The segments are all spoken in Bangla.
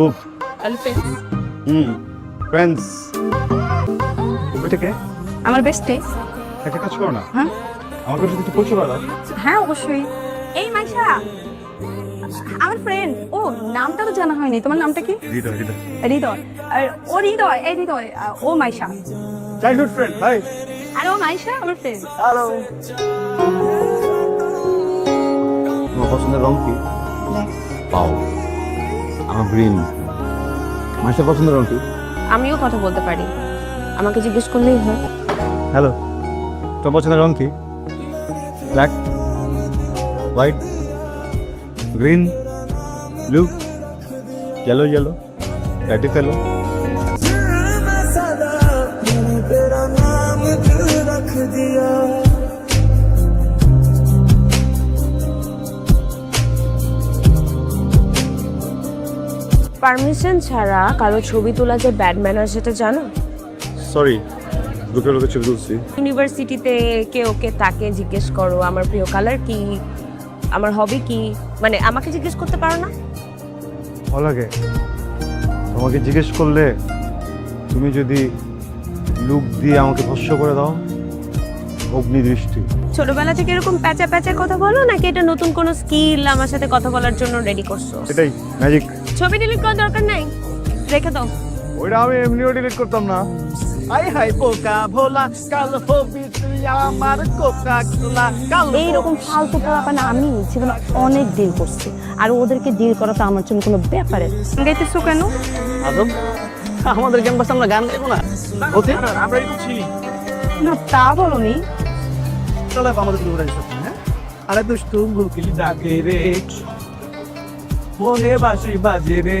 খুব। হুম ফ্রেন্ডস ওইটা কে? আমার বেস্টে একটা কাজ করো না। হ্যাঁ? আমার কাছে একটু প্রচুর ভালো হ্যাঁ অবশ্যই। এই মাইশা আমার ফ্রেন্ড ও নামটা তো জানা হয়নি। তোমার নামটা কি? হৃদয় হৃদয়। হৃদয়। আর ও হৃদয় এই হৃদয় ও মাইশা। চাইল্ডহুড ফ্রেন্ড হাই আর ও মাইশা আমার ফ্রেন্ড হ্যালো তোমার পছন্দের রং কি? পাও। গ্রিন মাসের পছন্দ রং আমিও কথা বলতে পারি। আমাকে জিজ্ঞেস করলেই হয়। হ্যালো তোর পছন্দের রং কি? Black white green blue yellow yellow Rediff yellow दिया। পারমিশন ছাড়া কারও ছবি তোলা যে ব্যাড ম্যানার সেটা জানো? সরি দুটো লোকের ছবি তুলছি। ইউনিভার্সিটিতে কে ওকে তাকে জিজ্ঞেস করো আমার প্রিয় কালার কি? আমার হবি কি? মানে আমাকে জিজ্ঞেস করতে পারো না? ভালো লাগে। তোমাকে জিজ্ঞেস করলে তুমি যদি লুক দিয়ে আমাকে ভস্য করে দাও অগ্নি দৃষ্টি। ছোটবেলা থেকে এরকম প্যাচা প্যাচা কথা বলো নাকি এটা নতুন কোনো স্কিল আমার সাথে কথা বলার জন্য রেডি করছ? এটাই ম্যাজিক ছবি ডিলিট করার দরকার নাই? রেখে দাও। ওইটা আমি এমনিও ডিলিট করতাম না। আই হাই বোকা ভোলা কাল হবি তুই আমার কোকা কোলা কাল এইরকম ফালতু পোলাপানা আমি জীবনে অনেক ডিল করছি। আর ওদেরকে ডিল করা তো আমার জন্য কোনো ব্যাপারে গাইতেছো কেন? আদম আমাদের ক্যাম্পাসে আমরা গান গাইবো না? ওকে আমরা একটু চিনি। না তা বলনি চলে আমাদের দূরে হ্যাঁ? আরে দুষ্টু গুলকিলি ডাকে রে। মনে বাসি বাজে রে।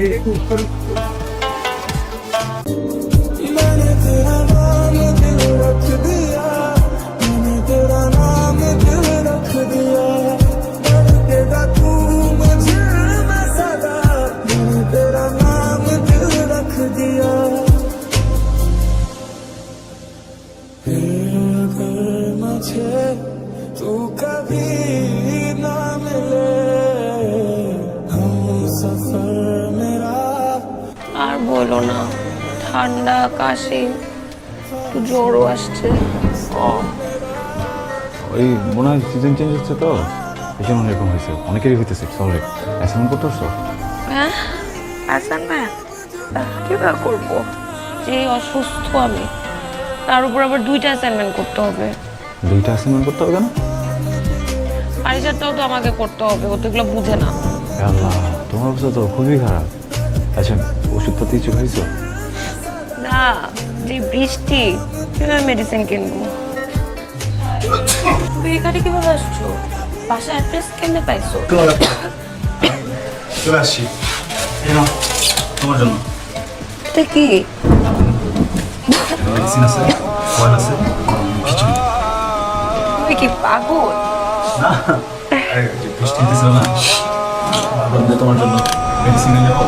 আর বলো না ঠান্ডা কাশি একটু জ্বরও আসছে। ওই মনে হয় সিজন চেঞ্জ হচ্ছে তো এই জন্য এরকম হয়েছে। অনেকেরই হইতেছে সরি অ্যাসাইনমেন্ট করতে পারছ হ্যাঁ অ্যাসাইনমেন্ট কীভাবে করব? যে অসুস্থ আমি তার উপর আবার দুইটা অ্যাসাইনমেন্ট করতে হবে। দুইটা অ্যাসাইনমেন্ট করতে হবে কেন? পারিজাতটাও তো আমাকে করতে হবে ও তো এগুলো বুঝে না। আল্লাহ তোমার অবস্থা তো খুবই খারাপ। আচ্ছা ওষুধপাতি কিছু খাইছো? না যে বৃষ্টি কীভাবে মেডিসিন কিনবো। তুমি এখানে কীভাবে আসছো? বাসায় অ্যাড্রেস কেমনে পাইছো? চলে আসছি তোমার জন্য। এটা কি? মেডিসিন আছে কয়েল আছে খিচুড়ি। তুমি কি পাগল? বৃষ্টি না। তোমার জন্য মেডিসিন নিয়ে যাব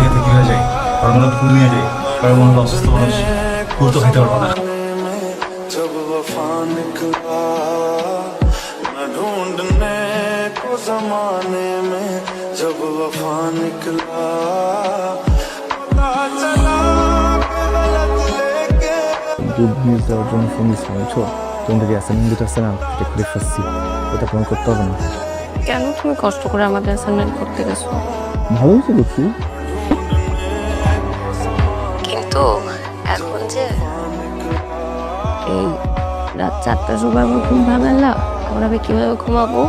খেতে কি হয়ে যায় কারণ মনে ফুল নিয়ে যাই কারণ মনে হলো অসুস্থ মানুষ ফুল তো খাইতে পারবো না जब वफा निकला मैं ढूंढने को जमाने में जब वफा निकला पता चला कि गलत लेके গুড নিউজ দেওয়ার জন্য ফোন দিচ্ছিলাম বুঝছো তোমাদেরকে অ্যাসাইনমেন্ট যেটা আছে না সেটা করে ফেলছি ওটা তোমার করতে হবে না কেন তুমি কষ্ট করে আমাদের অ্যাসাইনমেন্ট করতে গেছো ভালো হয়েছে করছি কিন্তু এখন যে এই রাত চারটার সময় আমার ঘুম ভাঙাল না আমরা আমি কীভাবে ঘুমাবো?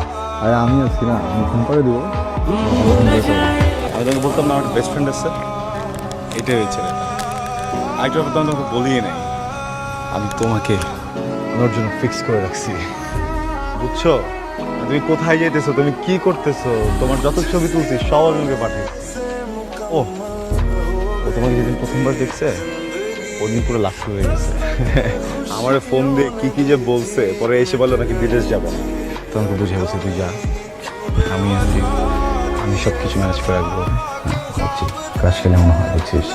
আরে আমি আছি না আমি ফোন করে দেবো। আমি তোমাকে বলতাম না আমার বেস্ট ফ্রেন্ড আছে। এটাই ছেলেটা আরেকটা ব্যাপার আমি তোমাকে বলিয়ে নাই। আমি তোমাকে ওনার জন্য ফিক্স করে রাখছি। বুঝছ? তুমি কোথায় যেতেছো তুমি কি করতেছো? তোমার যত ছবি তুলছি সব আমি ওকে পাঠিয়েছি। ও তোমাকে যেদিন প্রথমবার দেখছে ওর নিয়ে পুরো লাক্ষ হয়ে গেছে। আমার ফোন দিয়ে কি কি যে বলছে পরে এসে বলল নাকি বিদেশ যাব। তোমাকে বুঝে বলছি তুই যা। আমি আছি। আমি সব কিছু ম্যানেজ করে রাখব। ভাবছি ক্রাশ খেলে মনে হয় বুঝছিস?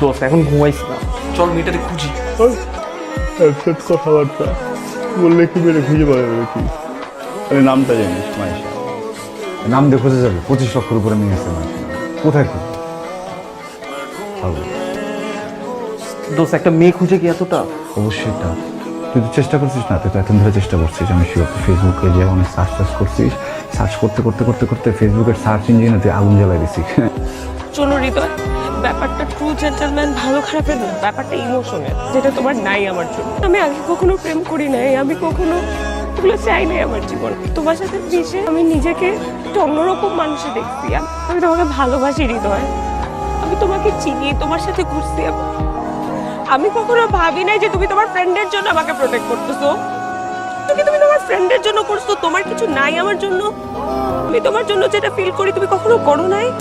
দোস্ত এখন ঘুমাইছি না। চল মেয়েটাকে খুঁজি। একসাথে কথাবার্তা। বললে কি বেড়ে খুঁজে পাবে কি? আমি নামটা জানিস মাইশা। নাম দিয়ে খুঁজে যাবে পঁচিশ লক্ষের উপরে নিয়ে গেছে না কোথায় কি পারব দোস্ত একটা মেয়ে খুঁজে কি এতটা? অবশ্যই এটা। তুই তো চেষ্টা করছিস না তুই তো এখন ধরে চেষ্টা করছিস। আমি শিওর ফেসবুকে যে অনেক সার্চ টার্চ করছিস। সার্চ করতে করতে করতে করতে ফেসবুকের সার্চ ইঞ্জিনে তুই আগুন জ্বালাই দিছিস। চলো হৃদয় ব্যাপারটা ট্রু জেন্টালম্যান ভালো খারাপের না ব্যাপারটা ইমোশনের যেটা তোমার নাই আমার জন্য। আমি আগে কখনো প্রেম করি নাই আমি কখনো এগুলো চাই নাই আমার জীবন। তোমার সাথে মিশে আমি নিজেকে একটা অন্যরকম মানুষে দেখছি আমি তোমাকে ভালোবাসি হৃদয়। আমি তোমাকে চিনি, তোমার সাথে ঘুরছি আমি- কখনো ভাবি নাই যে তুমি তোমার ফ্রেন্ডের জন্য আমাকে প্রোটেক্ট করতেছো। তুমি তুমি তোমার ফ্রেন্ডের জন্য করছ? তোমার কিছু নাই আমার জন্য? আমি তোমার জন্য যেটা ফিল করি, তুমি কখনো করো নাই?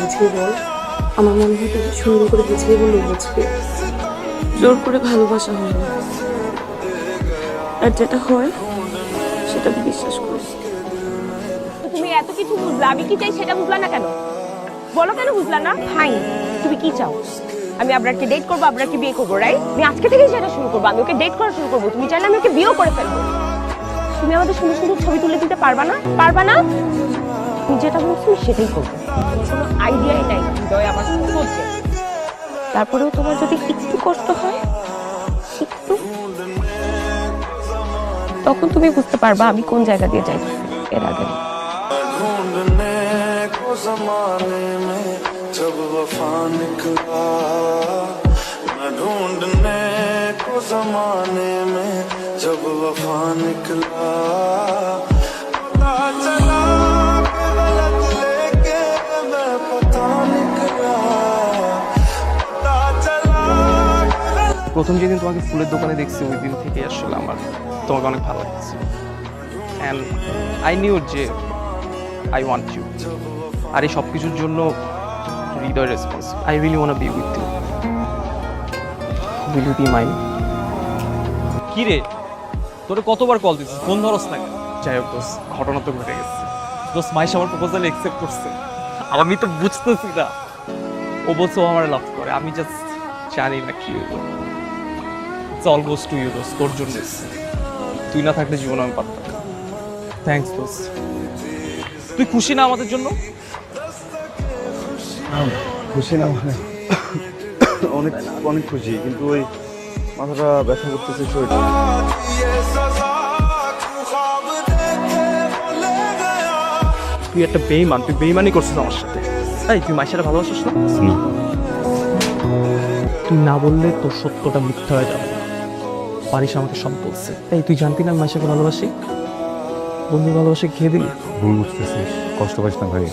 বুঝিয়ে বল আমার মনে হয় তুই সুন্দর করে বুঝিয়ে বললে বুঝবে। জোর করে ভালোবাসা হয় না। আর যেটা হয় সেটা আমি বিশ্বাস করি। তুমি এত কিছু বুঝলা? আমি কি চাই সেটা বুঝলা না কেন? বলো কেন বুঝলা না? ফাইন তুমি কি চাও? আমি আপনাকে ডেট করব আপনাকে বিয়ে করব রাইট আমি আজকে থেকেই সেটা শুরু করব। আমি ওকে ডেট করা শুরু করব। তুমি চাইলে আমি ওকে বিয়েও করে ফেলব। তুমি আমাদের সুন্দর সুন্দর ছবি তুলে দিতে পারবা না? পারবা না? তুমি যেটা বলছো সেটাই করব। কোনো আইডিয়াই নাই হৃদয় আমার হচ্ছে তারপরেও তোমার যদি একটু কষ্ট হয় একটু তখন তুমি বুঝতে পারবা আমি কোন জায়গা দিয়ে যাই এর আগে না। ढूंढने को जमाने में जब वफा निकला मैं ढूंढने को जमाने में जब वफा निकला প্রথম যেদিন তোমাকে ফুলের দোকানে দেখছি ওই দিন থেকে আসলে আমার তোমাকে অনেক ভালো লাগছে। অ্যান্ড আই নিউ যে আই ওয়ান্ট ইউ আর এই সব কিছুর জন্য Hridoy response I really want be with you will you be mine কি রে? তোরে কতবার কল দিছিস ফোন ধরস না? যাই হোক দোস্ত ঘটনা তো ঘটে গেছে। দোস্ত মাইশ আমার প্রপোজাল একসেপ্ট করছে। আর আমি তো বুঝতেছি না। ও বলছে ও আমার লাভ করে। আমি জাস্ট জানি না কি it's all goes to you দোস তোর জন্য। তুই না থাকলে জীবন আমি পারতাম থ্যাংকস দোস তুই খুশি না আমাদের জন্য? হ্যাঁ, খুশি না মানে অনেক অনেক খুশি কিন্তু ওই মাথাটা ব্যথা করতেছে শরীরটা। তুই একটা বেইমান তুই বেইমানি করছিস আমার সাথে। তাই তুই মাইশাটা ভালোবাসিস না। তুই না বললে তোর সত্যটা মিথ্যা হয়ে যাবে। পারিস আমাকে সব বলছে। তাই তুই জানতি না আমি মাইশাকে ভালোবাসি? বন্ধু ভালোবাসে খেয়ে দিলি? ভুল বুঝতেছিস। কষ্ট পাইস না ভাই।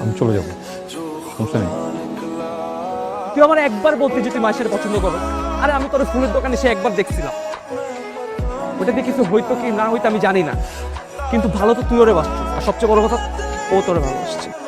আমি চলে যাব। সমস্যা নেই। তুই আমার একবার বলতে যে তুই মাসের পছন্দ করো। আরে আমি তোর ফুলের দোকানে সে একবার দেখছিলাম। ওটা দিয়ে কিছু হইতো কি না হইতো আমি জানি না। কিন্তু ভালো তো তুই ওরে বাসছিস। আর সবচেয়ে বড় কথা ও তোরে ভালোবাসছে।